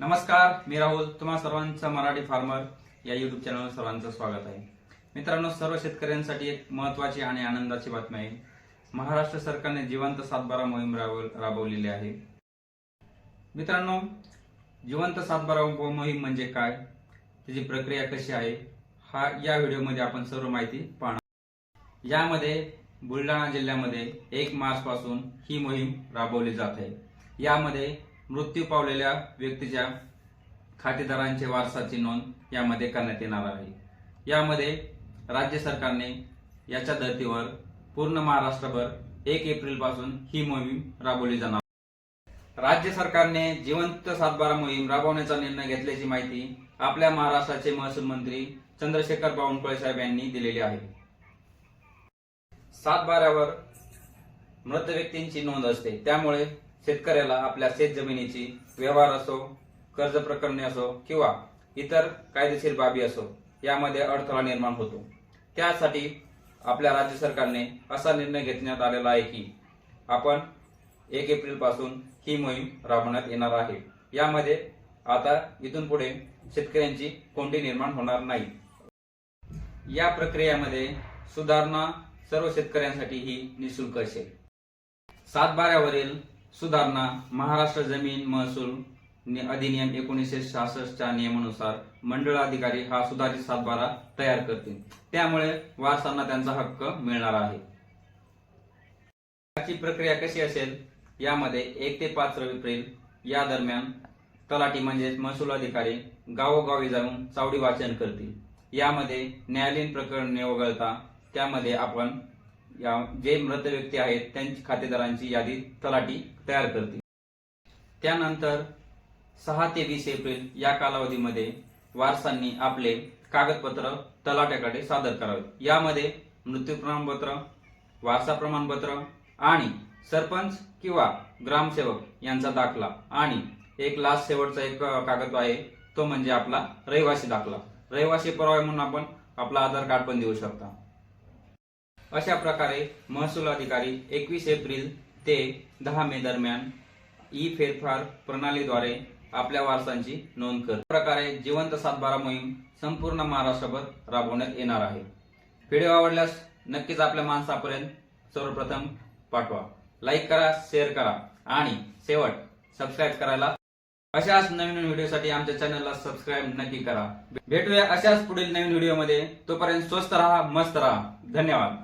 नमस्कार मी राहुल तुम्हा सर्वांचं मराठी फार्मर या युट्यूब चॅनलवर सर्वांचं स्वागत आहे. मित्रांनो सर्व शेतकऱ्यांसाठी एक महत्वाची आणि आनंदाची बातमी आहे. महाराष्ट्र सरकारने जिवंत सातबारा मोहीम राबव- राबवलेली आहे. मित्रांनो जिवंत सातबारा मोहीम म्हणजे काय? त्याची प्रक्रिया कशी आहे? हा या व्हिडिओमध्ये आपण सर्व माहिती पाहणार यामध्ये बुलढाणा जिल्ह्यामध्ये एक मार्च पासून ही मोहीम राबवली जात आहे. यामध्ये मृत्यू पावलेल्या व्यक्तीच्या खातेदारांचे वारसाची नोंद यामध्ये करण्यात येणार आहे. यामध्ये राज्य सरकारने याच्या धर्तीवर पूर्ण महाराष्ट्रभर एक एप्रिलपासून ही मोहीम राबवली जाणार. राज्य सरकारने जिवंत सातबारा मोहीम राबवण्याचा निर्णय घेतल्याची माहिती आपल्या महाराष्ट्राचे महसूल मंत्री चंद्रशेखर बावनकुळे साहेब यांनी दिलेली आहे. सातबाऱ्यावर मृत व्यक्तींची नोंद असते. त्यामुळे शेतकऱ्याला आपल्या शेत जमिनीची व्यवहार असो कर्ज प्रकरणे असो किंवा इतर कायदेशीर बाबी असो यामध्ये अडथळा निर्माण होतो. त्यासाठी आपल्या राज्य सरकारने असा निर्णय घेतण्यात आलेला आहे की आपण एक एप्रिलपासून ही मोहीम राबवण्यात येणार आहे. यामध्ये आता इथून पुढे शेतकऱ्यांची कोंडी निर्माण होणार नाही. या प्रक्रियेमध्ये सुधारणा सर्व शेतकऱ्यांसाठी ही निशुल्क असेल. सातबाऱ्यावरील सुधारणा महाराष्ट्र जमीन महसूल अधिनियम एकोणीसशे सहासष्टच्या नियमानुसार मंडळाधिकारी हा सुधारित सातबारा तयार करतील. त्यामुळे वारसांना त्यांचा हक्क मिळणार आहे. याची प्रक्रिया कशी असेल? यामध्ये एक ते पाच एप्रिल या दरम्यान तलाठी म्हणजेच महसूल अधिकारी गावोगावी जाऊन चावडी वाचन करतील. यामध्ये न्यायालयीन प्रकरणे वगळता त्यामध्ये आपण या जे मृत व्यक्ती आहेत त्यांची खातेदारांची यादी तलाठी तयार करते त्यानंतर सहा ते वीस एप्रिल या कालावधीमध्ये वारसांनी आपले कागदपत्र तलाट्याकडे सादर करावे. यामध्ये मृत्यू प्रमाणपत्र वारसा प्रमाणपत्र आणि सरपंच किंवा ग्रामसेवक यांचा दाखला आणि एक लास्ट शेवटचा एक कागद आहे तो म्हणजे आपला रहिवासी दाखला. रहिवासी पुरावा म्हणून आपण आपला आधार कार्ड पण देऊ शकता. अशा प्रकारे महसूल अधिकारी एकवीस एप्रिल ते दहा मे दरम्यान ई फेरफार प्रणालीद्वारे आपल्या वारसांची नोंद कर प्रकारे जिवंत सातबारा मोहीम संपूर्ण महाराष्ट्रभर राबवण्यात येणार आहे. व्हिडिओ आवडल्यास नक्कीच आपल्या माणसापर्यंत सर्वप्रथम पाठवा. लाईक करा शेअर करा आणि शेवट सबस्क्राईब करायला अशाच नवीन व्हिडिओसाठी आमच्या चॅनलला सबस्क्राईब नक्की करा. भेटूया अशाच पुढील नवीन व्हिडिओमध्ये. तोपर्यंत स्वस्त राहा मस्त राहा. धन्यवाद.